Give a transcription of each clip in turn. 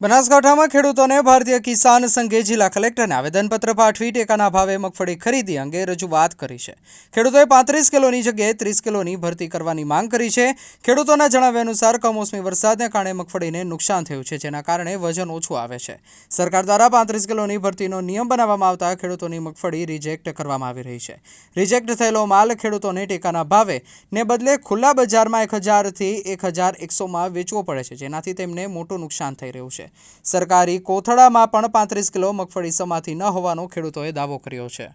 બનાસકાંઠામાં ખેડૂતોને ભારતીય કિસાન સંઘે જિલ્લા કલેક્ટરને આવેદનપત્ર પાઠવી ટેકાના ભાવે મગફળી ખરીદી અંગે રજૂઆત કરી છે. ખેડૂતોએ પાંત્રીસ કિલોની જગ્યાએ ત્રીસ કિલોની ભરતી કરવાની માંગ કરી છે. ખેડૂતોના જણાવ્યા અનુસાર કમોસમી વરસાદને કારણે મગફળીને નુકસાન થયું છે, જેના કારણે વજન ઓછું આવે છે. સરકાર દ્વારા પાંત્રીસ કિલોની ભરતીનો નિયમ બનાવવામાં આવતા ખેડૂતોની મગફળી રિજેક્ટ કરવામાં આવી રહી છે. રિજેક્ટ થયેલો માલ ખેડૂતોને ટેકાના ભાવે ને બદલે ખુલ્લા બજારમાં એક હજારથી એક હજાર એકસોમાં વેચવો પડે છે, જેનાથી તેમને મોટું નુકસાન થઈ રહ્યું છે. સરકારી કોથળામાં પણ પાંત્રીસ કિલો મગફળી સમાતી ન હોવાનો ખેડૂતોએ દાવો કર્યો છે.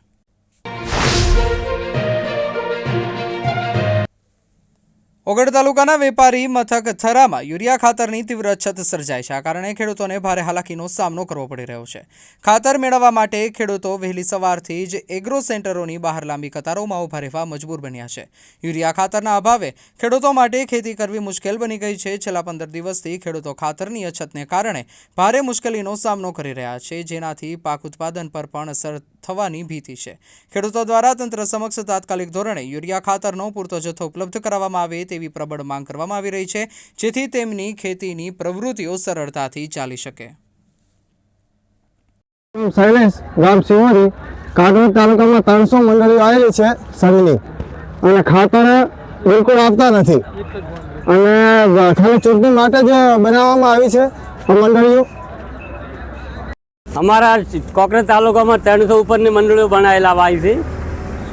ઓગળ તાલુકાના વેપારી મથક થરામાં યુરિયા ખાતરની તીવ્ર અછત સર્જાય છે. આ કારણે ખેડૂતોને ભારે હાલાકીનો સામનો કરવો પડી રહ્યો છે. ખાતર મેળવવા માટે ખેડૂતો વહેલી સવારથી જ એગ્રો સેન્ટરોની બહાર લાંબી કતારોમાં ઊભા રહેવા મજબૂર બન્યા છે. યુરિયા ખાતરના અભાવે ખેડૂતો માટે ખેતી કરવી મુશ્કેલ બની ગઈ છે. છેલ્લા પંદર દિવસથી ખેડૂતો ખાતરની અછતને કારણે ભારે મુશ્કેલીનો સામનો કરી રહ્યા છે. જેનાથી પાક ઉત્પાદન પર પણ અસર થવાની ભીતિ છે. ખેડૂતો દ્વારા તંત્ર સમક્ષ તાત્કાલિક ધોરણે યુરિયા ખાતરનો પૂરતો જથ્થો ઉપલબ્ધ કરાવવામાં આવે તેવી પ્રબળ માંગ કરવામાં આવી રહી છે, જેથી તેમની ખેતીની પ્રવૃત્તિઓ સરળતાથી ચાલી શકે. શૈલેષ ગામ સિંહોરી કાગળ તાલુકામાં ત્રણસો મંડળીઓ આવેલી છે સરીની અને ખાતર બિલકુલ આપતા નથી. અને ખાલી ચૂંટણી માટે જ બનાવવામાં આવી છે આ મંડળીઓ. અમારા કોકરેજ તાલુકામાં ત્રણસો ઉપરની મંડળીઓ બનાવેલા હોય છે.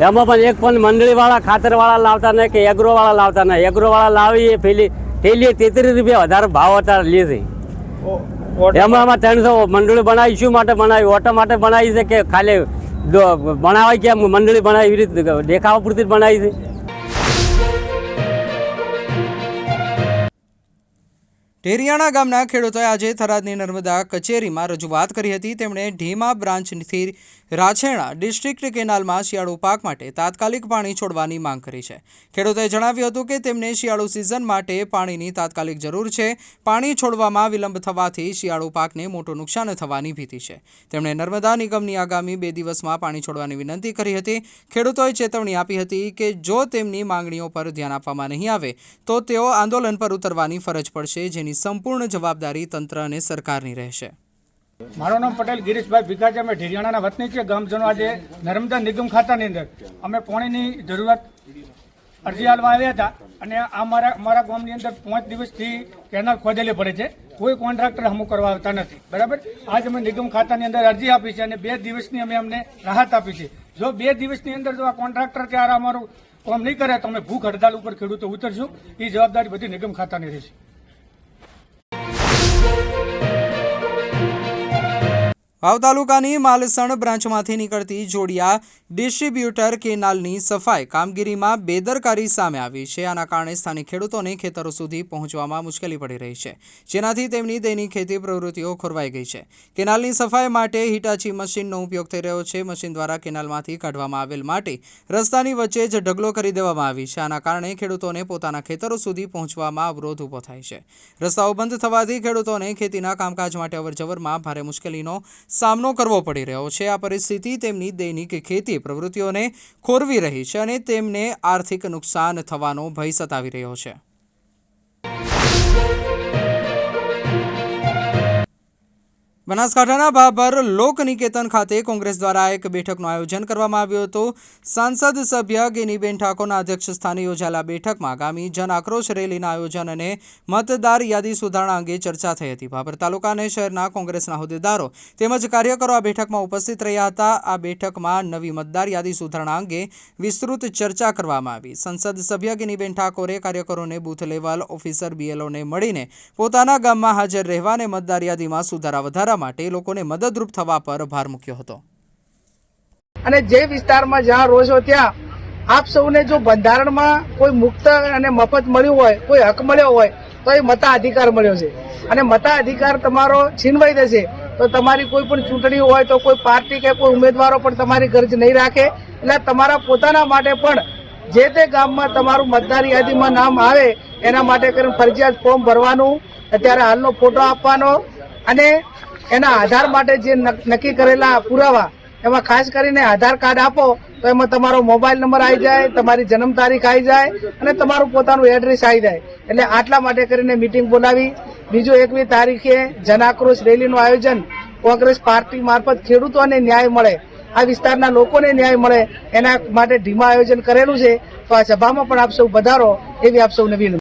એમાં પણ એક પણ મંડળીવાળા ખાતરવાળા લાવતા નહીં કે એગ્રોવાળા લાવતા નહીં. એગ્રોવાળા લાવી એ પેલી થેલીએ તેત્રીસ રૂપિયા વધારે ભાવ હતા લે છે. એમાં આમાં ત્રણસો મંડળી બનાવી શું માટે બનાવી? ઓટો માટે બનાવી છે કે ખાલી બનાવાય કે મંડળી બનાવી એવી રીતે દેખાવા પૂરતી જ બનાવી છે? ઢેરિયાણા ગામના ખેડૂતોએ આજે થરાદની નર્મદા કચેરીમાં રજૂઆત કરી હતી. તેમણે ઢીમા બ્રાન્ચથી રાછેણા ડિસ્ટ્રિક્ટ કેનાલમાં શિયાળુ પાક માટે તાત્કાલિક પાણી છોડવાની માંગ કરી છે. ખેડૂતોએ જણાવ્યું હતું કે તેમને શિયાળુ સિઝન માટે પાણીની તાત્કાલિક જરૂર છે. પાણી છોડવામાં વિલંબ થવાથી શિયાળુ પાકને મોટું નુકસાન થવાની ભીતિ છે. તેમણે નર્મદા નિગમની આગામી બે દિવસમાં પાણી છોડવાની વિનંતી કરી હતી. ખેડૂતોએ ચેતવણી આપી હતી કે જો તેમની માંગણીઓ પર ધ્યાન આપવામાં નહીં આવે, તો તેઓ આંદોલન પર ઉતરવાની ફરજ પડશે, જેની સંપૂર્ણ જવાબદારી તંત્ર અને સરકારની રહેશે. મારું નામ પટેલ, ગિરીશભાઈ ભીખાજી. અમે ઢેરિયાણાના વતની છે ગામજનો આજે નર્મદા નિગમ ખાતાની અંદર. અમે પાણીની જરૂરત અરજી હાલવા આવ્યા હતા અને અમારા અમારા ગામની અંદર પાંચ દિવસથી કેનાલ ખોદેલી પડે છે. કોઈ કોન્ટ્રાક્ટર અમુક કરવા આવતા નથી. બરાબર? આજ અમે નિગમ ખાતાની અંદર અરજી આપી છે અને બે દિવસની અમે અમને રાહત આપી છે. જો બે દિવસની અંદર જો આ કોન્ટ્રાક્ટર ત્યારે અમારું કામ નહીં કરે તો અમે ભૂખ હડતાલ ઉપર ખેડૂતો ઉતરશું. એ જવાબદારી બધી નિગમ ખાતાની રહેશે. વાવ તાલુકાની માલસણ બ્રાન્ચમાંથી નીકળતી જોડિયા ડિસ્ટ્રીબ્યુટર કેનાલની સફાઈ કામગીરીમાં બેદરકારી સામે આવી છે. આના કારણે સ્થાનિક ખેડૂતોને ખેતરો સુધી પહોંચવામાં મુશ્કેલી પડી રહી છે. જેનાથી તેમની દૈનિક ખેતી પ્રવૃત્તિઓ ખોરવાઈ ગઈ છે. કેનાલની સફાઈ માટે હિટાચી મશીનનો ઉપયોગ થઈ રહ્યો છે. મશીન દ્વારા કેનાલમાંથી કાઢવામાં આવેલ માટી રસ્તાની વચ્ચે જ ઢગલો કરી દેવામાં આવી છે. આના કારણે ખેડૂતોને પોતાના ખેતરો સુધી પહોંચવામાં અવરોધ ઊભો થાય છે. રસ્તાઓ બંધ થવાથી ખેડૂતોને ખેતીના કામકાજ માટે અવરજવરમાં ભારે મુશ્કેલીનો સામનો કરવો પડી રહ્યો છે. આ પરિસ્થિતિ તેમની દૈનિક ખેતી પ્રવૃત્તિઓને ખોરવી રહી છે અને તેમને આર્થિક નુકસાન થવાનો ભય સતાવી રહ્યો છે. બનાસકાંઠાના ભાભર લોકનિકેતન ખાતે કોંગ્રેસ દ્વારા એક બેઠકનું આયોજન કરવામાં આવ્યું હતું. સાંસદ સભ્ય ગેનીબેન ઠાકોરના અધ્યક્ષ સ્થાને યોજાયેલા બેઠકમાં આગામી જન આક્રોશ રેલીના આયોજન અને મતદાર યાદી સુધારણા અંગે ચર્ચા થઈ હતી. ભાભર તાલુકા અને શહેરના કોંગ્રેસના હોદ્દેદારો તેમજ કાર્યકરો આ બેઠકમાં ઉપસ્થિત રહ્યા હતા. આ બેઠકમાં નવી મતદાર યાદી સુધારણા અંગે વિસ્તૃત ચર્ચા કરવામાં આવી. સંસદ સભ્ય ગેનીબેન ઠાકોરે કાર્યકરોને બૂથ લેવલ ઓફિસર બીએલઓને મળીને પોતાના ગામમાં હાજર રહેવા અને મતદાર યાદીમાં સુધારા વધારા માટે લોકોને મદદરૂપ થવા પર ભાર મૂક્યો હતો. અને જે વિસ્તારમાં જ્યાં રોજો ત્યાં આપ સૌને જો બંધારણમાં કોઈ મુક્ત અને મફત મળ્યું હોય, કોઈ હક મળ્યો હોય, તો એ મતાધિકાર મળ્યો છે. અને મતાધિકાર તમારો છીનવાઈ જશે તો તમારી કોઈ પણ ચૂંટણી હોય તો કોઈ પાર્ટી કે કોઈ ઉમેદવારો પણ તમારી ગરજ નહીં રાખે. એટલે તમારા પોતાના માટે પણ જે તે ગામમાં તમારું મતદાર યાદીમાં નામ આવે, એના માટે કરીને ફરજિયાત ફોર્મ ભરવાનું, અત્યારે હાલનો ફોટો આપવાનો અને એના આધાર માટે જે નક- નક્કી કરેલા પુરાવા, એમાં ખાસ કરીને આધાર કાર્ડ આપો, તો એમાં તમારો મોબાઈલ નંબર આવી જાય, તમારી જન્મ તારીખ આવી જાય, અને તમારું પોતાનું એડ્રેસ આવી જાય. એટલે આટલા માટે કરીને મીટિંગ બોલાવી. બીજો એકવી તારીખે જનાક્રોશ રેલીનું આયોજન. કોંગ્રેસ પાર્ટી મારફત ખેડૂતોને ન્યાય મળે. આ વિસ્તારના લોકોને ન્યાય મળે. એના માટે ધીમા આયોજન કરેલું છે. તો આ સભામાં પણ આપ સૌ વધારો એવી આપ સૌને વિનંતી.